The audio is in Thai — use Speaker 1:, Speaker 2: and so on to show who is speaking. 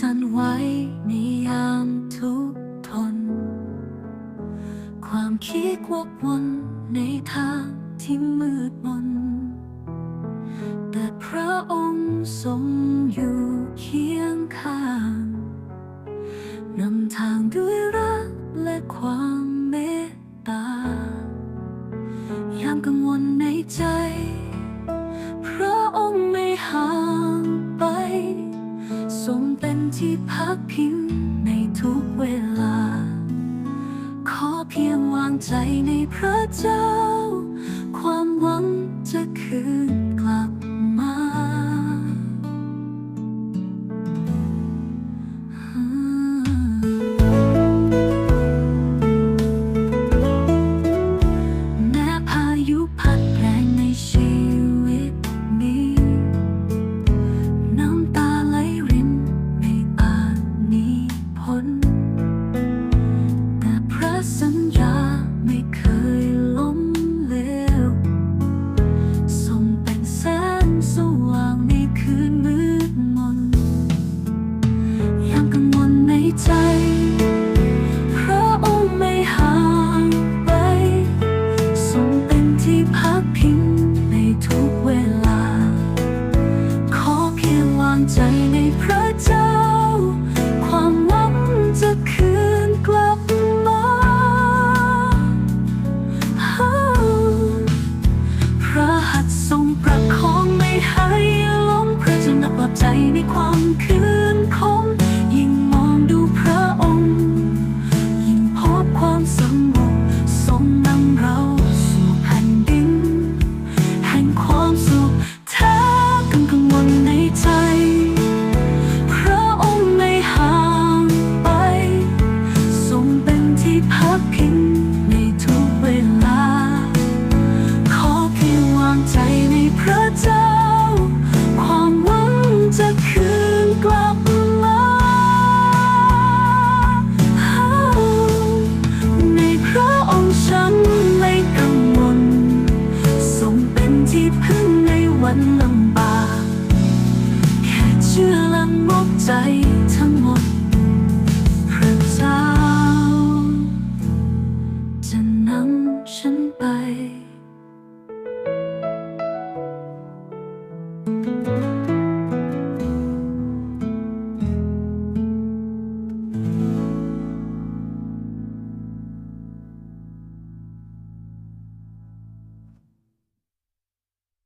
Speaker 1: ซ่นไหวในยามทุกทน ความคิดวกวนในทางที่มืดมน แต่พระองค์ทรงอยู่เคียงข้างนำทางด้วยรักและความเมตตายามกังวลในใจ ทรงเป็นที่พักพิงในทุกเวลา ขอเพียงวางใจในพระเจ้าางใจในพระเจ้า ความหวังจะคืนกลับมา พระหัตถ์ทรงประคองไม่ให้ล้มพระจนนับปลอบใจในความคืนางใจในพระเจ้า ความหวังจะคืนกลับมา ในพระองค์ฉันไม่กังวลทรงเป็นที่พึ่งในวันลำบาก แค่เชื่อและงบใจทั้งหมด